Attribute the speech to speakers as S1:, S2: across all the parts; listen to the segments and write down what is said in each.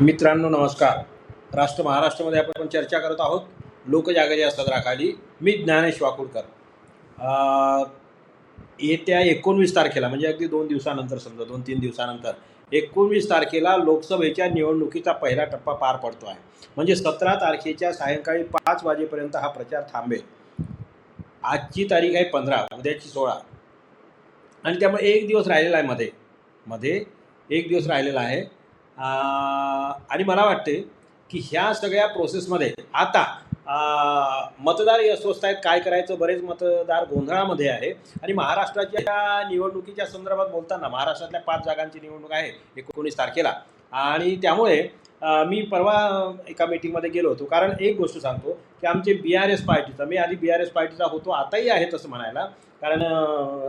S1: मित्रांनो नमस्कार. राष्ट्र महाराष्ट्रामध्ये आपण चर्चा करत आहोत. लोकजागृती असतात सदराखाली मी ज्ञानेश वाकुडकर येत्या एकोणवीस तारखेला म्हणजे अगदी दोन दिवसानंतर समजा दोन तीन दिवसानंतर एकोणवीस तारखेला लोकसभेच्या निवडणुकीचा पहिला टप्पा पार पडतो आहे. म्हणजे सतरा तारखेच्या सायंकाळी पाच वाजेपर्यंत हा प्रचार थांबेल. आजची तारीख आहे पंधरा उद्याची सोळा. आणि त्यामुळे एक दिवस राहिलेला आहे मध्ये. मध्ये एक दिवस राहिलेला आहे. आणि मला वाटते की ह्या सगळ्या प्रोसेसमध्ये आता मतदारही मतदार अस्वस्थ आहेत काय करायचं? बरेच मतदार गोंधळामध्ये आहे. आणि महाराष्ट्राच्या निवडणुकीच्या संदर्भात बोलताना महाराष्ट्रातल्या पाच जागांची निवडणूक आहे एकोणीस तारखेला. आणि त्यामुळे मी परवा एका मीटिंगमध्ये गेलो होतो. कारण एक गोष्ट सांगतो की आमचे बी आर एस पार्टीचा मी आधी बी आर एस पार्टीचा होतो आताही आहे तसं म्हणायला. कारण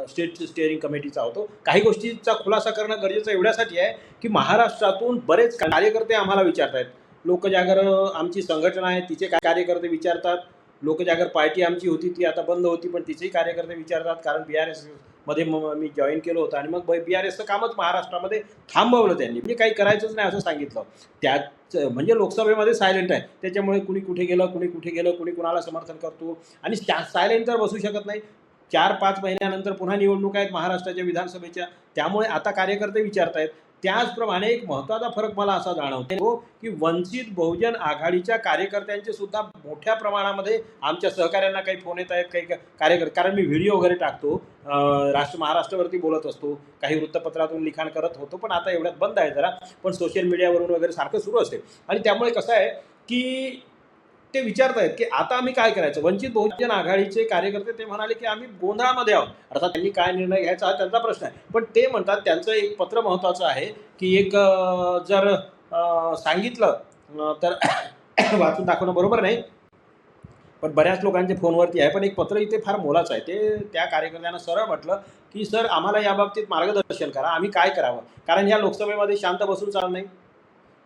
S1: स्टेट स्टेअरिंग कमिटीचा होतो. काही गोष्टीचा खुलासा करणं गरजेचं एवढ्यासाठी आहे की महाराष्ट्रातून बरेच कार्यकर्ते आम्हाला विचारत आहेत लोकजागर आमची संघटना आहे तिचे काय कार्यकर्ते विचारतात. लोकजागर पार्टी आमची होती ती आता बंद होती पण तिचेही कार्यकर्ते विचारतात. कारण बी आर एस मध्ये मग मी जॉईन केलं होतं आणि मग बी आर एसचं कामच महाराष्ट्रामध्ये थांबवलं त्यांनी. म्हणजे काही करायचंच नाही असं सांगितलं. त्याच म्हणजे लोकसभेमध्ये सायलेंट आहे. त्याच्यामुळे कुणी कुठे गेलं कुणी कुठे गेलं कुणी कुणाला समर्थन करतो. आणि सायलेंट तर बसू शकत नाही. चार पाच महिन्यानंतर पुन्हा निवडणूक आहेत महाराष्ट्राच्या विधानसभेच्या. त्यामुळे आता कार्यकर्ते विचारत आहेत त्याचप्रमाणे एक महत्त्वाचा फरक मला असा जाणवतो की वंचित बहुजन आघाडीच्या कार्यकर्त्यांचे सुद्धा मोठ्या प्रमाणामध्ये आमच्या सहकाऱ्यांना काही फोन येत आहेत काही कार्यकर्ते कारण मी व्हिडिओ वगैरे टाकतो. राष्ट्र महाराष्ट्रावरती बोलत असतो. काही वृत्तपत्रातून लिखाण करत होतो पण आता एवढ्यात बंद आहे जरा. पण सोशल मीडियावरून वगैरे सारखं सुरू असते. आणि त्यामुळे कसं आहे की ते विचारत आहेत की आता आम्ही काय करायचं? वंचित बहुजन आघाडीचे कार्यकर्ते ते म्हणाले की आम्ही गोंधळामध्ये आहोत. अर्थात त्यांनी काय निर्णय घ्यायचा हा त्यांचा प्रश्न आहे. पण ते म्हणतात त्यांचं एक पत्र महत्त्वाचं आहे की एक जर सांगितलं तर वाचून दाखवणं बरोबर नाही. पण बऱ्याच लोकांचे फोनवरती आहे. पण एक पत्र इथे फार मोलाचं आहे. ते त्या कार्यकर्त्यांना सरळ म्हटलं की सर आम्हाला याबाबतीत मार्गदर्शन करा. आम्ही काय करावं? कारण या लोकसभेमध्ये शांत बसून चालणार नाही.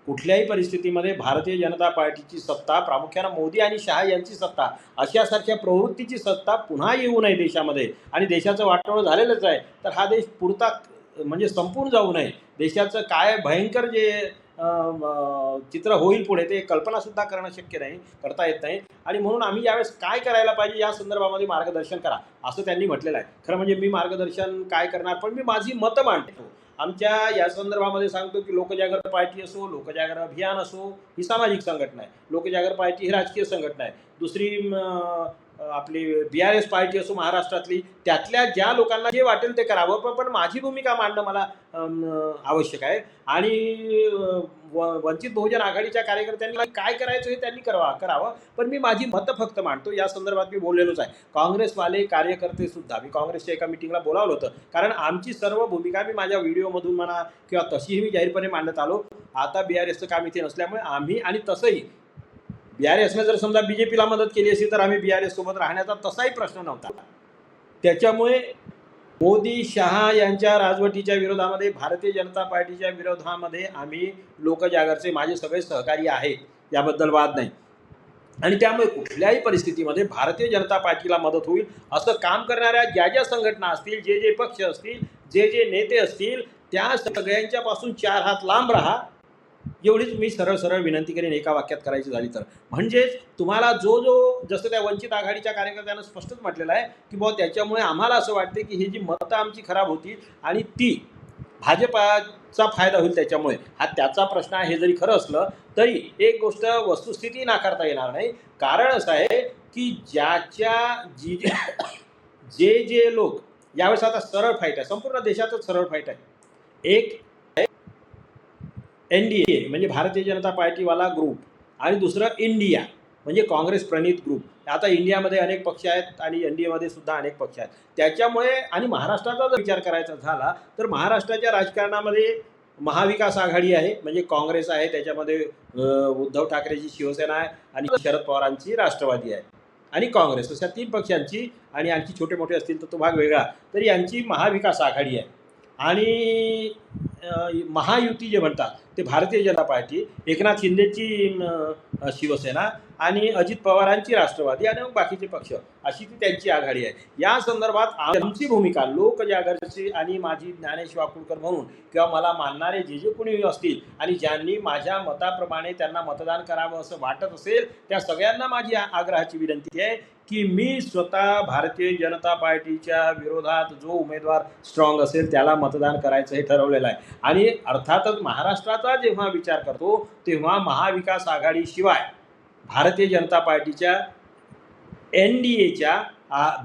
S1: कुठल्याही परिस्थितीमध्ये भारतीय जनता पार्टीची सत्ता प्रामुख्यानं मोदी आणि शहा यांची सत्ता अशासारख्या प्रवृत्तीची सत्ता पुन्हा येऊ नये देशामध्ये. आणि देशाचं वाटोळं झालेलंच आहे तर हा देश पुरता म्हणजे संपून जाऊ नये. देशाचं काय भयंकर जे चित्र होईल पुढे ते कल्पनासुद्धा करणं शक्य नाही करता येत नाही. आणि म्हणून आम्ही यावेळेस काय करायला पाहिजे या संदर्भामध्ये मार्गदर्शन करा असं त्यांनी म्हटलेलं आहे. खरं म्हणजे मी मार्गदर्शन काय करणार पण मी माझी मतं मांडतो. आमच्या या संदर्भामध्ये सांगतो की लोकजागर पार्टी असो लोकजागर अभियान असो ही सामाजिक संघटना आहे. लोकजागर पार्टी ही राजकीय संघटना आहे. दुसरी आपली बी आर एस पार्टी असो महाराष्ट्रातली त्यातल्या ज्या लोकांना जे वाटेल ते करावं. पण पण माझी भूमिका मांडणं मला आवश्यक आहे. आणि व- वंचित बहुजन आघाडीच्या कार्यकर्त्यांनी काय करायचं हे त्यांनी करावा करावं. पण मी माझी मतं फक्त मांडतो. या संदर्भात मी बोललेलोच आहे. काँग्रेसवाले कार्यकर्ते सुद्धा मी काँग्रेसच्या एका मिटिंगला बोलावलं होतं. कारण आमची सर्व भूमिका मी माझ्या व्हिडिओमधून म्हणा किंवा तशीही मी जाहीरपणे मांडत आलो. आता बी आर एसचं काम इथे नसल्यामुळे आम्ही आणि तसंही बी आर एसनं जर समजा बी जे पीला मदत केली असती तर आम्ही बी आर एस सोबत राहण्याचा तसाही प्रश्न नव्हता. त्याच्यामुळे मोदी शहा यांच्या राजवटीच्या विरोधामध्ये भारतीय जनता पार्टीच्या विरोधामध्ये आम्ही लोकजागरचे माझे सगळे सहकारी आहेत याबद्दल वाद नाही. आणि त्यामुळे कुठल्याही परिस्थितीमध्ये भारतीय जनता पार्टीला मदत होईल असं काम करणाऱ्या ज्या ज्या संघटना असतील जे जे पक्ष असतील जे जे नेते असतील त्या सगळ्यांच्यापासून चार हात लांब राहा एवढीच मी सरळ सरळ विनंती करेन एका वाक्यात करायची झाली तर. म्हणजेच तुम्हाला जो जो जसं त्या वंचित आघाडीच्या कार्यकर्त्यांना स्पष्टच म्हटलेलं आहे की बुवा त्याच्यामुळे आम्हाला असं वाटते की ही जी मतं आमची खराब होती आणि ती भाजपाचा फायदा होईल त्याच्यामुळे हा त्याचा प्रश्न आहे हे जरी खरं असलं तरी एक गोष्ट वस्तुस्थिती नाकारता येणार नाही. कारण असं आहे की ज्याच्या जी जे जे लोक यावेळेस आता सरळ फाईट आहे संपूर्ण देशातच सरळ फाईट आहे. एक एन डी ए म्हणजे भारतीय जनता पार्टीवाला ग्रुप आणि दुसरं इंडिया म्हणजे काँग्रेस प्रणित ग्रुप आता इंडियामध्ये अनेक पक्ष आहेत आणि एन डी एमध्ये सुद्धा अनेक पक्ष आहेत. त्याच्यामुळे आणि महाराष्ट्राचा जर विचार करायचा झाला तर महाराष्ट्राच्या राजकारणामध्ये महाविकास आघाडी आहे म्हणजे काँग्रेस आहे त्याच्यामध्ये उद्धव ठाकरेची शिवसेना आहे आणि शरद पवारांची राष्ट्रवादी आहे. आणि काँग्रेस अशा तीन पक्षांची आणि आणखी छोटे मोठे असतील तर तो भाग वेगळा. तर यांची महाविकास आघाडी आहे. आणि महायुती जे म्हणतात ते भारतीय जनता पार्टी एकनाथ शिंदेची शिवसेना आणि अजित पवारांची राष्ट्रवादी आणि मग बाकीचे पक्ष. अशी ती त्यांची आघाडी आहे. या संदर्भात आमची भूमिका लोकजागरची आणि माझी ज्ञानेश वाकुळकर म्हणून किंवा मला मानणारे जे जे कोणी असतील आणि ज्यांनी माझ्या मताप्रमाणे त्यांना मतदान करावं असं वाटत असेल त्या सगळ्यांना माझी आग्रहाची विनंती आहे की मी स्वतः भारतीय जनता पार्टीच्या विरोधात जो उमेदवार स्ट्रॉंग असेल त्याला मतदान करायचं हे ठरवलेलं आहे. आणि अर्थातच महाराष्ट्राचा जेव्हा विचार करतो तेव्हा महाविकास आघाडीशिवाय भारतीय जनता पार्टीच्या एन डी एच्या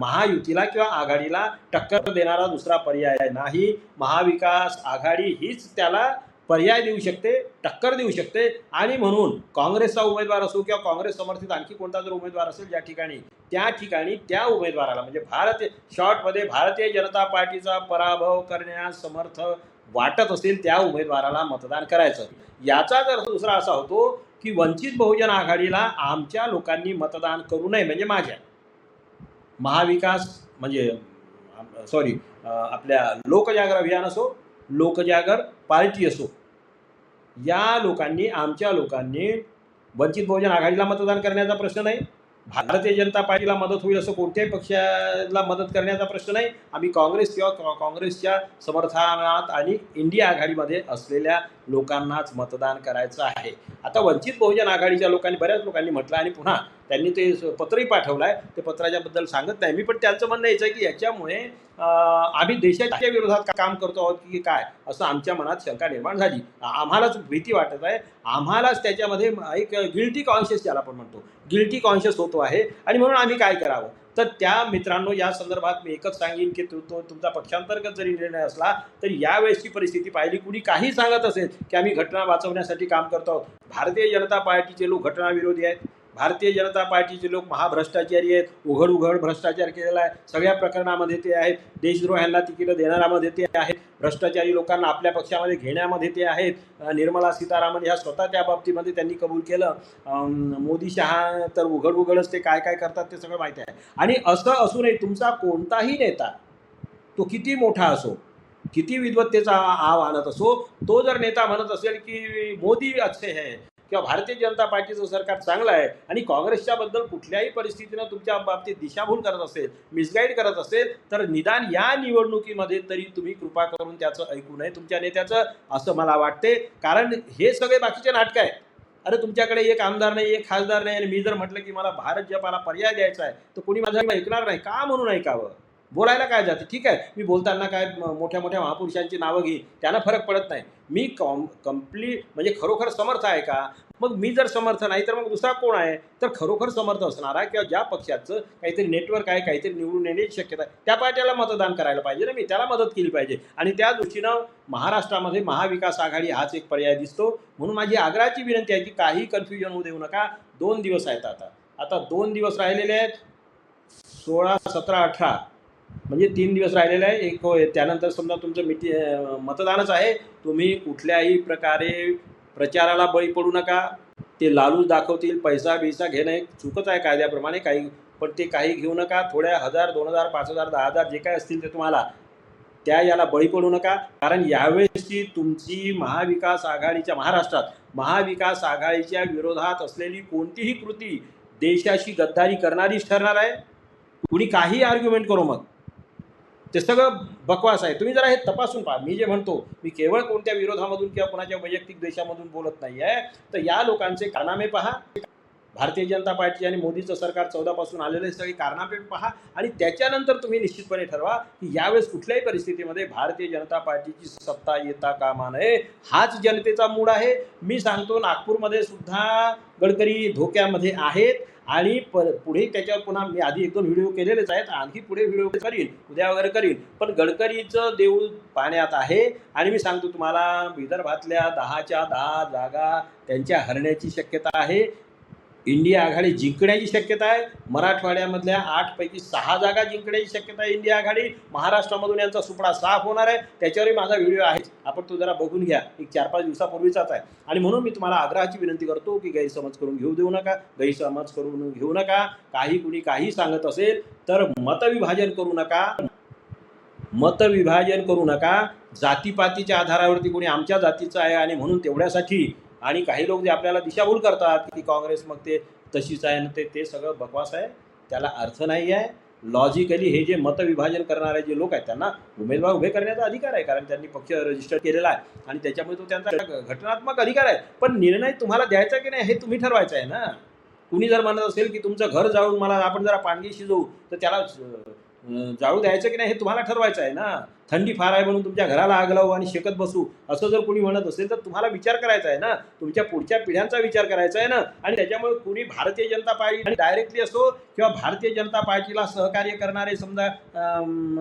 S1: महायुतीला किंवा आघाडीला टक्कर देणारा दुसरा पर्याय नाही. महाविकास आघाडी हीच त्याला पर्याय देऊ शकते टक्कर देऊ शकते. आणि म्हणून काँग्रेसचा उमेदवार असो किंवा काँग्रेस समर्थित आणखी कोणता जर उमेदवार असेल ज्या ठिकाणी त्या ठिकाणी त्या उमेदवाराला म्हणजे भारतीय शॉर्टमध्ये भारतीय जनता पार्टीचा पराभव करण्यास समर्थ वाटत असेल त्या उमेदवाराला मतदान करायचं. याचा जर दुसरा असा होतो की वंचित बहुजन आघाडीला आमच्या लोकांनी मतदान करू नये म्हणजे माझ्या. महाविकास म्हणजे सॉरी आपल्या लोकजागर अभियान असो लोकजागर पार्टी असो या लोकांनी आमच्या लोकांनी वंचित बहुजन आघाडीला मतदान करण्याचा प्रश्न नाही. भारतीय जनता पार्टीला मदत होईल असं कोणत्याही पक्षाला मदत करण्याचा प्रश्न नाही. आम्ही काँग्रेस किंवा काँग्रेसच्या समर्थनात आणि इंडिया आघाडीमध्ये असलेल्या लोकांनाच मतदान करायचं आहे. आता वंचित बहुजन आघाडीच्या लोकांनी बऱ्याच लोकांनी म्हटलं आणि पुन्हा त्यांनी ते पत्रही पाठवलं आहे ते पत्राच्याबद्दल सांगत नाही. मी पण त्यांचं म्हणणं यायचं आहे की याच्यामुळे आम्ही देशाच्या विरोधात काम करतो आहोत की काय असं आमच्या मनात शंका निर्माण झाली. आम्हालाच भीती वाटत आहे. आम्हालाच त्याच्यामध्ये एक गिल्टी कॉन्शियस ज्याला आपण म्हणतो. गिल्टी कॉन्शियस होतो आहे. आणि म्हणून आम्ही काय करावं? तर त्या मित्रांनो या संदर्भात मी एकच सांगेन की तो तो तुमचा पक्षांतर्गत जरी निर्णय असला तरी यावेळेसची परिस्थिती पाहिली. कुणी काही सांगत असेल की आम्ही घटना वाचवण्यासाठी काम करतो आहोत. भारतीय जनता पार्टीचे लोक घटनाविरोधी आहेत. भारतीय जनता पार्टीचे लोक महाभ्रष्टाचारी आहेत उघड उघड भ्रष्टाचार केलेला आहे सगळ्या प्रकरणामध्ये ते आहेत देशद्रोह्यांना तिकीटं देणाऱ्यामध्ये ते आहेत भ्रष्टाचारी लोकांना आपल्या पक्षामध्ये घेण्यामध्ये ते आहेत निर्मला सीतारामन ह्या स्वतः त्या बाबतीमध्ये त्यांनी कबूल केलं मोदी शहा तर उघड उघडच ते काय काय करतात ते सगळं माहिती आहे आणि असं असूनही तुमचा कोणताही नेता तो किती मोठा असो किती विद्वत्तेचा आव आणत असो तो जर नेता म्हणत असेल की मोदी अच्छे है किंवा भारतीय जनता पार्टीचं सरकार चांगलं आहे आणि काँग्रेसच्या बद्दल कुठल्याही परिस्थितीनं तुमच्या बाबतीत दिशाभूल करत असेल मिसगाईड करत असेल तर निदान या निवडणुकीमध्ये तरी तुम्ही कृपा करून त्याचं ऐकू नये तुमच्या नेत्याचं असं मला वाटते. कारण हे सगळे बाकीचे नाटकं आहेत. अरे तुमच्याकडे एक आमदार नाही एक खासदार नाही आणि मी जर म्हटलं की मला भारत जपाला पर्याय द्यायचा आहे तर कोणी माझं ऐकणार नाही. का म्हणून ऐकावं? बोलायला काय जाते? ठीक आहे. मी बोलताना काय मोठ्या मोठ्या महापुरुषांची नावं घेईन. त्यांना फरक पडत नाही. मी कॉम कंप्लीट म्हणजे खरोखर समर्थ आहे का? मग मी जर समर्थ नाही तर मग दुसरा कोण आहे? तर खरोखर समर्थ असणारा किंवा ज्या पक्षाचं काहीतरी नेटवर्क आहे काहीतरी निवडून येण्याची शक्यता आहे त्या पार्टीला मतदान करायला पाहिजे ना मी. त्याला मदत केली पाहिजे. आणि त्या दृष्टीनं महाराष्ट्रामध्ये महाविकास आघाडी हाच एक पर्याय दिसतो. म्हणून माझी आग्रहाची विनंती आहे की काही कन्फ्युजन होऊ देऊ नका. दोन दिवस आहेत आता. आता दोन दिवस राहिलेले आहेत. सोळा सतरा अठरा. म्हणजे तीन दिवस राहिलेले आहे. एक होय त्यानंतर समजा तुमचं मिटी मतदानच आहे. तुम्ही कुठल्याही प्रकारे प्रचाराला बळी पडू नका. ते लालूच दाखवतील पैसा बिसा घेणं एक चुकच आहे कायद्याप्रमाणे. काही पण ते काही घेऊ नका. थोड्या हजार दोन हजार पाच हजार दहा हजार जे काय असतील ते तुम्हाला त्या याला बळी पडू नका. कारण यावेळेसची तुमची महाविकास आघाडीच्या महाराष्ट्रात महाविकास आघाडीच्या विरोधात असलेली कोणतीही कृती देशाशी गद्दारी करणारीच ठरणार आहे. कुणी काही आर्ग्युमेंट करू मग? ते सगळं बकवास आहे. तुम्ही जरा हे तपासून पहा. मी जे म्हणतो मी केवळ कोणत्या विरोधामधून किंवा कोणाच्या वैयक्तिक देशामधून बोलत नाही आहे तर या लोकांचे कानामे पहा. भारतीय जनता पार्टी आणि मोदीचं सरकार चौदापासून आलेले सगळी कारनामे पहा. आणि त्याच्यानंतर तुम्ही निश्चितपणे ठरवा की यावेळेस कुठल्याही परिस्थितीमध्ये भारतीय जनता पार्टीची सत्ता येता कामा नये. हाच जनतेचा मूड आहे. मी सांगतो नागपूरमध्ये सुद्धा गडकरी धोक्यामध्ये आहेत आणि प पुढे त्याच्यावर पुन्हा मी आधी एक दोन व्हिडिओ केलेलेच आहेत आणखी पुढे व्हिडिओ करीन उद्या वगैरे करीन. पण गडकरीचं देऊळ पाण्यात आहे आणि मी सांगतो तुम्हाला विदर्भातल्या दहाच्या दहा जागा त्यांच्या हरण्याची शक्यता आहे. इंडिया आघाडी जिंकण्याची शक्यता आहे. मराठवाड्यामधल्या आठपैकी सहा जागा जिंकण्याची शक्यता आहे इंडिया आघाडी. महाराष्ट्रामधून यांचा सुपडा साफ होणार आहे. त्याच्यावरही माझा व्हिडिओ आहे. आपण तो जरा बघून घ्या. एक चार पाच दिवसापूर्वीचाच आहे. आणि म्हणून मी तुम्हाला आग्रहाची विनंती करतो की गैरसमज करून घेऊ देऊ नका. गैरसमज करून घेऊ नका. काही कुणी काही सांगत असेल तर मतविभाजन करू नका. मतविभाजन करू नका. जातीपातीच्या आधारावरती कोणी आमच्या जातीचं आहे आणि म्हणून तेवढ्यासाठी आणि काही लोक जे आपल्याला दिशाभूल करतात की काँग्रेस मग ते तशीच आहे आणि ते ते सगळं बकवास आहे त्याला अर्थ नाही आहे. लॉजिकली हे जे मतविभाजन करणारे जे लोक आहेत त्यांना उमेदवार उभे करण्याचा अधिकार आहे कारण त्यांनी पक्ष रजिस्टर केलेला आहे. आणि त्याच्यामुळे तो त्यांचा घटनात्मक अधिकार आहे. पण निर्णय तुम्हाला द्यायचा की नाही हे तुम्ही ठरवायचं आहे ना? कुणी जर म्हणत असेल की तुमचं घर जाळून मला आपण जरा पाणगी शिजवू तर त्याला जाळू द्यायचं की नाही हे तुम्हाला ठरवायचं आहे ना? थंडी फार आहे म्हणून तुमच्या घराला आग लावू आणि शेकत बसू. असं जर कोणी म्हणत असेल तर तुम्हाला विचार करायचा आहे ना. तुमच्या पुढच्या पिढ्यांचा विचार करायचा आहे ना. आणि त्याच्यामुळे कुणी भारतीय जनता पार्टी डायरेक्टली असो किंवा भारतीय जनता पार्टीला सहकार्य करणारे समजा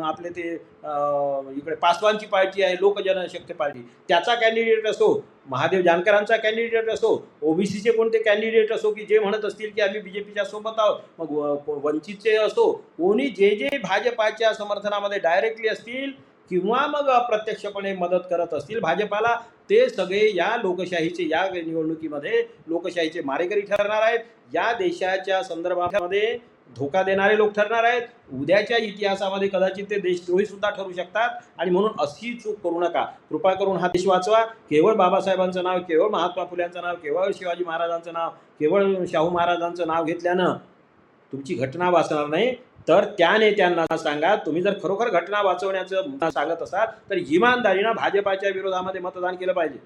S1: आपले ते इकडे पासवानची पार्टी आहे लोकजनशक्ती पार्टी. त्याचा कॅन्डिडेट असो महादेव जानकरांचा कॅन्डिडेट असो ओबीसीचे कोणते कॅन्डिडेट असो की जे म्हणत असतील की आम्ही बीजेपीच्या सोबत आहोत. मग वंचितचे असो कोणी जे जे भाजपाच्या समर्थनामध्ये डायरेक्टली असतील किंवा मग अप्रत्यक्षपणे मदत करत असतील भाजपाला ते सगळे या लोकशाहीचे या निवडणुकीमध्ये लोकशाहीचे मारेकरी ठरणार आहेत. या देशाच्या संदर्भामध्ये धोका देणारे लोक ठरणार आहेत. उद्याच्या इतिहासामध्ये कदाचित ते देशद्रोही सुद्धा ठरू शकतात. आणि म्हणून अशी चूक करू नका. कृपा करून हा देश वाचवा. केवळ बाबासाहेबांचं नाव केवळ महात्मा फुल्यांचं नाव केवळ शिवाजी महाराजांचं नाव केवळ शाहू महाराजांचं नाव घेतल्यानं तुमची घटना वाचणार नाही. तर त्या नेत्यांना सांगा तुम्ही जर खरोखर घटना वाचवण्याचं सांगत असाल तर इमानदारीनं भाजपाच्या विरोधामध्ये मतदान केलं पाहिजे.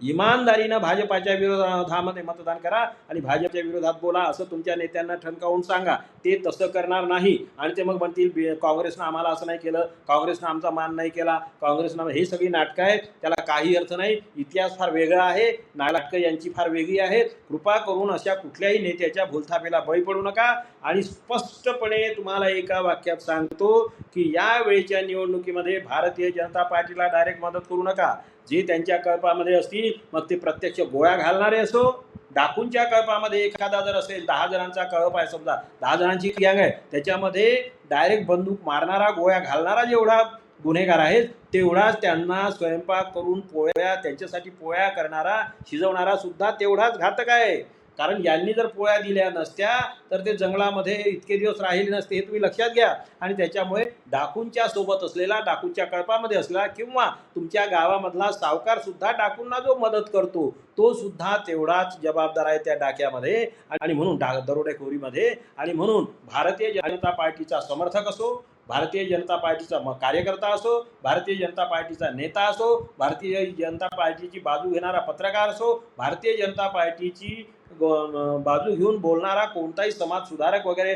S1: इमानदारीनं भाजपाच्या विरोधामध्ये मतदान करा आणि भाजपच्या विरोधात बोला असं तुमच्या नेत्यांना ठणकावून सांगा. ते तसं करणार नाही. आणि ते मग म्हणतील काँग्रेसनं आम्हाला असं नाही केलं काँग्रेसनं आमचा मान नाही केला काँग्रेसनं हे सगळी नाटकं आहेत त्याला काही अर्थ नाही. इतिहास फार वेगळा आहे नाटकं यांची फार वेगळी आहेत. कृपा करून अशा कुठल्याही नेत्याच्या भूलथापेला बळी पडू नका. आणि स्पष्टपणे तुम्हाला एका वाक्यात सांगतो की या वेळेच्या निवडणुकीमध्ये भारतीय जनता पार्टीला डायरेक्ट मदत करू नका. जे त्यांच्या कळपामध्ये असतील मग ते प्रत्यक्ष गोळ्या घालणारे असो डाकूंच्या कळपामध्ये एखादा जर असेल दहा जणांचा कळप आहे समजा दहा जणांची गँग आहे त्याच्यामध्ये डायरेक्ट बंदूक मारणारा गोळ्या घालणारा जेवढा गुन्हेगार आहेत तेवढाच त्यांना स्वयंपाक करून पोळ्या त्यांच्यासाठी पोळ्या करणारा शिजवणारा सुद्धा तेवढाच घातक आहे. कारण यांनी जर पोळ्या दिल्या नसत्या तर ते जंगलामध्ये इतके दिवस राहिले नसते हे तुम्ही लक्षात घ्या. आणि त्याच्यामुळे डाकूंच्या सोबत असलेला डाकूंच्या कळपामध्ये असलेला किंवा तुमच्या गावामधला सावकार सुद्धा डाकूंना जो मदत करतो तो सुद्धा तेवढाच जबाबदार आहे त्या डाक्यामध्ये. आणि म्हणून डा दरोडेखोरीमध्ये आणि म्हणून भारतीय जनता पार्टीचा समर्थक असो भारतीय जनता पार्टीचा म- कार्यकर्ता असो भारतीय जनता पार्टीचा नेता असो भारतीय जनता पार्टीची बाजू घेणारा पत्रकार असो भारतीय जनता पार्टीची बाजू घेऊन बोलणारा कोणताही समाज सुधारक वगैरे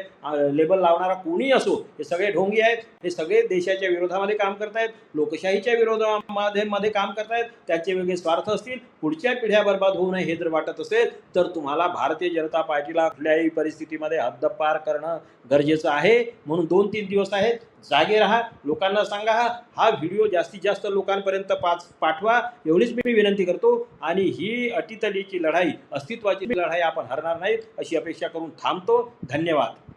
S1: लेबल लावणारा कोणी असो हे सगळे ढोंगी आहेत. हे सगळे देशाच्या विरोधामध्ये काम करतायत. लोकशाहीच्या विरोधामध्ये मध्ये काम करतायत. त्याचे वेगळे स्वार्थ असतील. पुढच्या पिढ्या बर्बाद होऊ नये हे जर वाटत असेल तर तुम्हाला भारतीय जनता पार्टीला कुठल्याही परिस्थितीमध्ये हद्दपार करणं गरजेचं आहे. म्हणून दोन तीन दिवस आहेत. जागे राहा लोकांना सांगा हा हा व्हिडिओ जास्तीत जास्त लोकांपर्यंत पाच पाठवा एवढीच मी विनंती करतो. आणि ही अटीतलीची लढाई अस्तित्वाची लढाई आपण हरणार नाहीत अशी अपेक्षा करून थांबतो. धन्यवाद.